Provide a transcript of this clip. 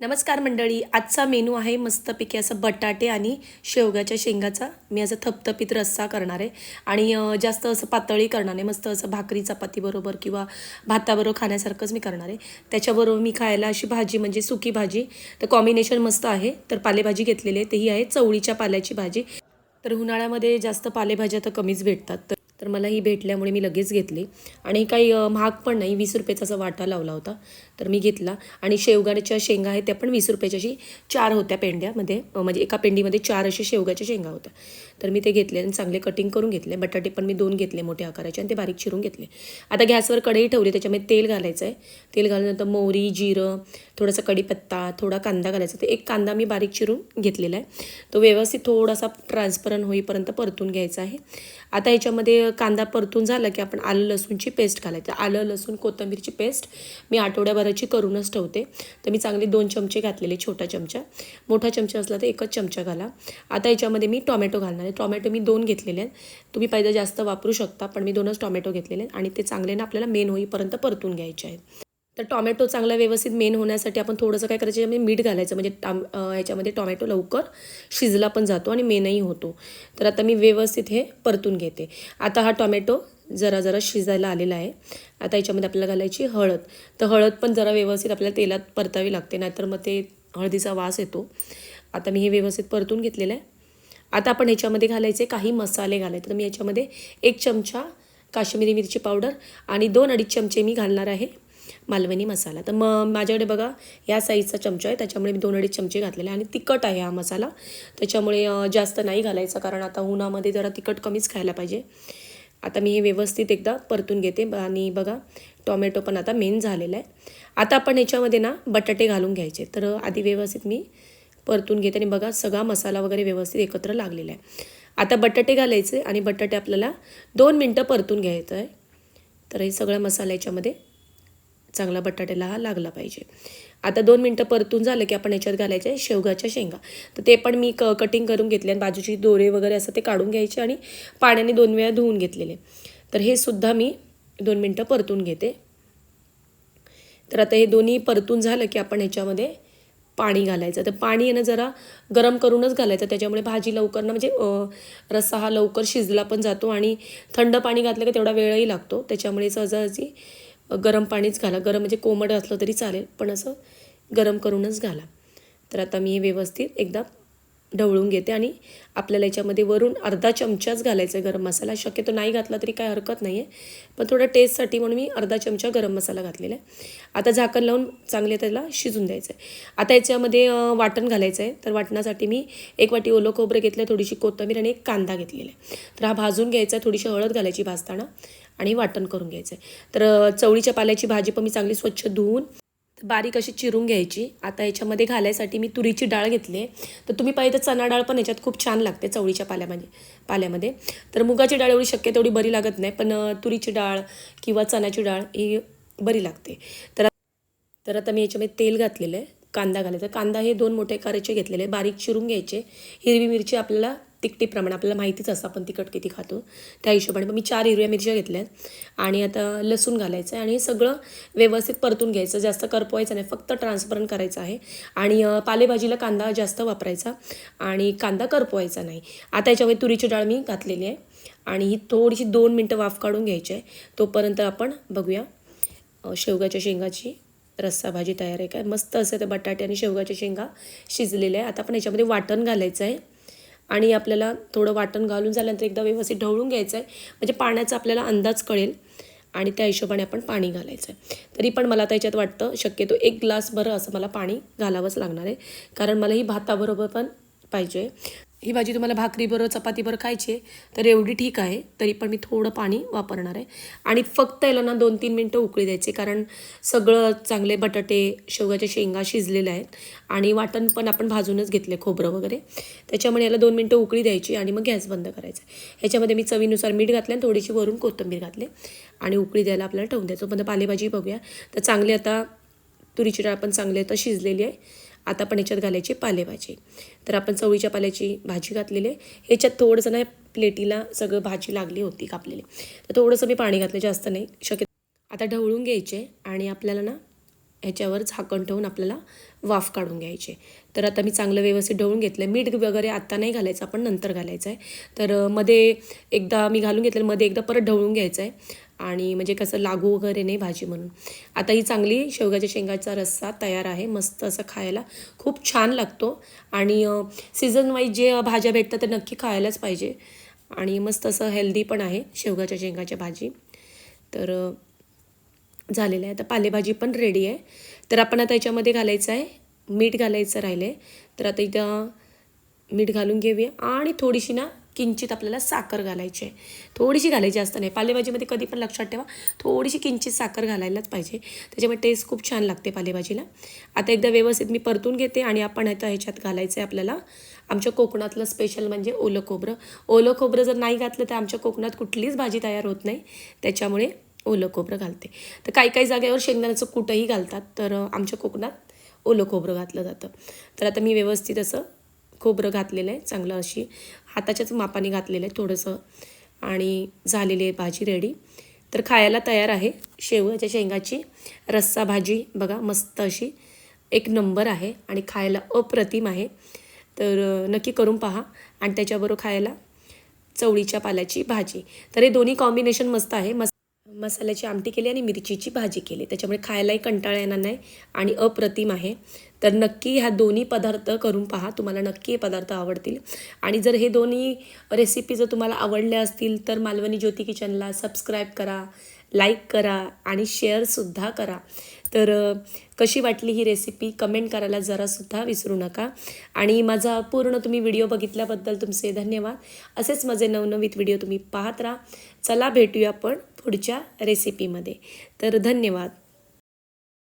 नमस्कार मंडळी आजचा मेनू आहे मस्तपैकी असं बटाटे आणि शेवग्याच्या शेंगाचा. मी असं थपथपीत रस्सा करणार आहे आणि जास्त असं पातळी करणार आहे मस्त असं भाकरी चपातीबरोबर किंवा भाताबरोबर खाण्यासारखंच मी करणार आहे. त्याच्याबरोबर मी खायला अशी भाजी म्हणजे सुकी भाजी. तर कॉम्बिनेशन मस्त आहे. तर पालेभाजी घेतलेली आहे. तेही आहे चवळीच्या पाल्याची भाजी. तर उन्हाळ्यामध्ये जास्त पालेभाज्या तर कमीच भेटतात. तर मला ही भेटल्यामुळे मी लगेच घेतली. आणि काही महाग पण नाही वीस रुपयाचा असा वाटा लावला होता. तर मी घेतला. आणि शेवगाच्या शेंगा आहेत त्या पण वीस रुपयाच्या अशी चार होत्या पेंड्यामध्ये. म्हणजे एका पेंडीमध्ये चार असे शेवगाच्या शेंगा होत्या. तर मी ते घेतले आणि चांगले कटिंग करून घेतले. बटाटे पण मी दोन घेतले मोठ्या आकाराचे आणि ते बारीक चिरून घेतले. आता गॅसवर कढई ठेवली त्याच्यामध्ये तेल घालायचं आहे तेल घालल्यानंतर मोहरी जिरं थोडासा कढीपत्ता थोडा कांदा घालायचा. तर एक कांदा मी बारीक चिरून घेतलेला आहे. तो व्यवस्थित थोडासा ट्रान्सपरंट होईपर्यंत परतून घ्यायचा आहे. आता ह्याच्यामध्ये कांदा परतून झाला की आपण आलं लसूणची पेस्ट घालायची. आलं लसूण कोथंबीरची पेस्ट मी आठवड्याभराची करूनच ठेवते. तर मी चांगले दोन चमचे घातलेले छोटा चमचा. मोठा चमचा असला तर एकच चमचा घाला. आता याच्यामध्ये मी टॉमॅटो घालणार आहे. टॉमॅटो मी दोन घेतलेले आहेत. तुम्ही पाहिजे जास्त वापरू शकता पण मी दोनच टॉमॅटो घेतलेले आहेत आणि ते चांगले ना आपल्याला मेन होईपर्यंत परतून घ्यायचे आहेत. तर टॉमॅटो चांगला व्यवस्थित मेन होण्यासाठी आपण थोडंसं काय करायचं याच्यामध्ये मीठ घालायचं म्हणजे टाम याच्यामध्ये ह्याच्यामध्ये टॉमॅटो लवकर शिजला पण जातो आणि मेनही होतो. तर आता मी व्यवस्थित हे परतून घेते. आता हा टॉमॅटो जरा जरा शिजायला आलेला आहे. आता याच्यामध्ये आपल्याला घालायची हळद. तर हळद पण जरा व्यवस्थित आपल्याला तेलात परतावी लागते नाहीतर मग ते हळदीचा वास येतो. आता मी हे व्यवस्थित परतून घेतलेलं आहे. आता आपण ह्याच्यामध्ये घालायचे काही मसाले घालायचे. तर मी याच्यामध्ये एक चमचा काश्मीरी मिरची पावडर आणि दोन अडीच चमचे मी घालणार आहे. मालवणी मसाला. तर मग माझ्याकडे बघा या साईजचा चमचा आहे. त्याच्यामुळे मी दोन अडीच चमचे घातलेले आहे आणि तिखट आहे हा मसाला. त्याच्यामुळे जास्त नाही घालायचा कारण आता उन्हामध्ये जरा तिखट कमीच खायला पाहिजे. आता मी हे व्यवस्थित एकदा परतून घेते आणि बघा टोमॅटो पण आता मेन झालेला आहे. आता आपण याच्यामध्ये ना बटाटे घालून घ्यायचे. तर आधी व्यवस्थित मी परतून घेते आणि बघा सगळा मसाला वगैरे व्यवस्थित एकत्र लागलेला आहे. आता बटाटे घालायचे आणि बटाटे आपल्याला दोन मिनटं परतून घ्यायचं आहे. तर हे सगळा मसाला याच्यामध्ये चांगला बटाट्याला हा लागला पाहिजे. आता दोन मिनटं परतून झालं की आपण याच्यात घालायचे आहे शेवगाच्या शेंगा. तर ते पण मी क कटिंग करून घेतले आणि बाजूची दोरे वगैरे असं ते काढून घ्यायचे आणि पाण्याने दोन वेळा धुवून घेतलेले. तर हे सुद्धा मी दोन मिनटं परतून घेते. तर आता हे दोन्ही परतून झालं की आपण ह्याच्यामध्ये पाणी घालायचं. तर पाणी आहे ना जरा गरम करूनच घालायचं. त्याच्यामुळे भाजी लवकर ना म्हणजे रस्सा हा लवकर शिजला पण जातो आणि थंड पाणी घातलं की तेवढा वेळही लागतो. त्याच्यामुळे सहजासहजी गरम पाणीच घाला. गरम म्हणजे कोमट असलं तरी चालेल पण असं गरम करूनच घाला. तर आता मी हे व्यवस्थित एकदा ढवळून घेते आणि आपल्याला याच्यामध्ये वरून अर्धा चमचाच घालायचा आहे गरम मसाला. शक्यतो नाही घातला तरी काय हरकत नाही आहे पण थोडं टेस्टसाठी म्हणून मी अर्धा चमचा गरम मसाला घातलेला आहे. आता झाकण लावून चांगले त्याला शिजून द्यायचं आहे आता याच्यामध्ये वाटण घालायचं आहे तर वाटणासाठी मी एक वाटी ओलं खोबरं घेतलं आहे थोडीशी कोथिंबीर आणि एक कांदा घेतलेला आहे. तर हा भाजून घ्यायचा थोडीशी हळद घालायची भाजताना. आणि वाटण करून घ्यायचं आहे. तर चवळीच्या पाल्याची भाजी पण मी चांगली स्वच्छ धुवून बारीक अशी चिरून घ्यायची. आता याच्यामध्ये घालायसाठी मी तुरीची डाळ घेतली आहे. तर तुम्ही पाहिजे तर चणा डाळ पण याच्यात खूप छान लागते चवळीच्या पाल्यामध्ये पाल्यामध्ये. तर मुगाची डाळ एवढी शक्य तेवढी बरी लागत नाही. पण तुरीची डाळ किंवा चण्याची डाळ ही बरी लागते. तर तर आता मी याच्यामध्ये तेल घातलेलं आहे कांदा घालायचा कांदा हे दोन मोठे करायचे घेतलेले बारीक चिरून घ्यायचे. हिरवी मिरची आपल्याला तिखटीप्रमाणे आपल्याला माहितीच असतं आपण तिखट किती खातो. त्या हिशोबाने मी चार हिरव्या मिरच्या घेतल्या आहेत आणि आता लसूण घालायचं आहे आणि सगळं व्यवस्थित परतून घ्यायचं. जास्त करपवायचं नाही फक्त ट्रान्सपरंट करायचं आहे. आणि पालेभाजीला कांदा जास्त वापरायचा आणि कांदा करपवायचा नाही. आता याच्यामध्ये तुरीची डाळ मी घातलेली आहे आणि ही थोडीशी दोन मिनटं वाफ काढून घ्यायची आहे. तोपर्यंत आपण बघूया शेवगाच्या शेंगाची रस्सा भाजी तयार आहे काय? मस्त असं ते बटाटे आणि शेवगाच्या शेंगा शिजलेल्या आहे आता आपण याच्यामध्ये वाटण घालायचं आहे. आणि आपल्याला थोडं वाटण घालून झाल्यानंतर एकदा व्यवस्थित ढवळून घ्यायचं आहे म्हणजे पाण्याचा आपल्याला अंदाज कळेल. आणि त्या हिशोबाने आपण पाणी घालायचं आहे तरी पण मला त्याच्यात वाटतं शक्यतो एक ग्लास बरं असं मला पाणी घालावंच लागणार आहे. कारण मला ही भाताबरोबर पण पाहिजे. ही भाजी तुम्हाला भाकरीबरोबर चपातीबरोबर खायची आहे तर एवढी ठीक आहे तरी पण मी थोडं पाणी वापरणार आहे. आणि फक्त याला ना दोन तीन मिनटं उकळी द्यायची कारण सगळं चांगले बटाटे शेवगाच्या शेंगा शिजलेल्या आहेत आणि वाटण पण आपण भाजूनच घेतले खोबरं वगैरे. त्याच्यामुळे याला दोन मिनटं उकळी द्यायची आणि मग गॅस बंद करायचा ह्याच्यामध्ये मी चवीनुसार मीठ घातलं आणि थोडीशी वरून कोथिंबीर घातले आणि उकळी द्यायला आपल्याला ठेवून द्यायचं. पण पालेभाजी बघूया. तर चांगली आता तुरीची डाळ पण चांगली आता शिजलेली आहे. आता आपण याच्यात घालायची पालेभाजी. तर आपण चवळीच्या पाल्याची भाजी घातलेली आहे. ह्याच्यात थोडंसं ना प्लेटीला सगळं भाजी लागली होती कापलेली. तर थोडंसं मी पाणी घातलं जास्त नाही. शक्य आता ढवळून घ्यायचे आणि आपल्याला ना ह्याच्यावर झाकण ठेवून आपल्याला वाफ काढून घ्यायचे. तर आता मी चांगलं व्यवस्थित ढवळून घेतलं मीठ वगैरे आत्ता नाही घालायचं आपण नंतर घालायचं आहे तर मध्ये एकदा मी घालून घेतलं मध्ये एकदा परत ढवळून घ्यायचं आहे आणि म्हणजे कसं लागू वगैरे नाही भाजी म्हणून. आता ही चांगली शेवग्याच्या शेंगाचा रस्सा तयार आहे मस्त असं खायला. खूप छान लागतो. आणि सीझन वाईज जे भाज्या भेटतात ते नक्की खायलाच पाहिजे. आणि मस्त असं हेल्दी पण आहे शेवगाच्या शेंगाच्या भाजी. तर झालेलं आहे आता पालेभाजी पण रेडी आहे. तर आपण आता याच्यामध्ये घालायचं आहे मीठ घालायचं राहिलं आहे तर आता इथं मीठ घालून घेऊया. आणि थोडीशी ना किंचित आपल्याला साखर घालायची आहे. थोडीशी घालायची असतं नाही. पालेभाजीमध्ये कधी पण लक्षात ठेवा थोडीशी किंचित साखर घालायलाच पाहिजे. त्याच्यामुळे टेस्ट खूप छान लागते पालेभाजीला. आता एकदा व्यवस्थित मी परतून घेते आणि आपण आता ह्याच्यात घालायचं आहे आपल्याला आमच्या कोकणातलं स्पेशल म्हणजे ओलं खोबरं. ओलं खोबरं जर नाही घातलं तर आमच्या कोकणात कुठलीच भाजी तयार होत नाही. त्याच्यामुळे ओलं खोबरं घालते. तर काही काही जागेवर शेंगदाण्याचं कुठंही घालतात तर आमच्या कोकणात ओलं खोबरं घातलं जातं. तर आता मी व्यवस्थित असं खोबरं घातलेलं आहे चांगलं अशी हाताच्याच मापाने घातलेलं आहे थोडंसं. आणि झालेली आहे भाजी रेडी तर खायला तयार आहे शेवयाच्या शेंगाची. रस्सा भाजी बघा मस्त अशी एक नंबर आहे आणि खायला अप्रतिम आहे. तर नक्की करून पहा आणि त्याच्याबरोबर खायला चवळीच्या पाल्याची भाजी. तर हे दोन्ही कॉम्बिनेशन मस्त आहे. मस्त मसाल्याची आमटी केली आणि मिरचीची भाजी केली. त्याच्यामुळे खायलाही कंटाळा येणार नाही आणि अप्रतिम आहे. तर नक्की ह्या दोन्ही पदार्थ करून पहा. तुम्हाला नक्की हे पदार्थ आवडतील. आणि जर हे दोन्ही रेसिपी जर तुम्हाला आवडल्या असतील तर मालवणी ज्योती किचनला सबस्क्राईब करा लाईक करा आणि शेअरसुद्धा करा. तर कशी वाटली ही रेसिपी कमेंट करायला जरासुद्धा विसरू नका. आणि माझा पूर्ण तुम्ही व्हिडिओ बघितल्याबद्दल तुमचे धन्यवाद. असेच माझे नवनवीत व्हिडिओ तुम्ही पाहत राहा. चला भेटूया आपण पुढच्या रेसिपीमध्ये तर धन्यवाद.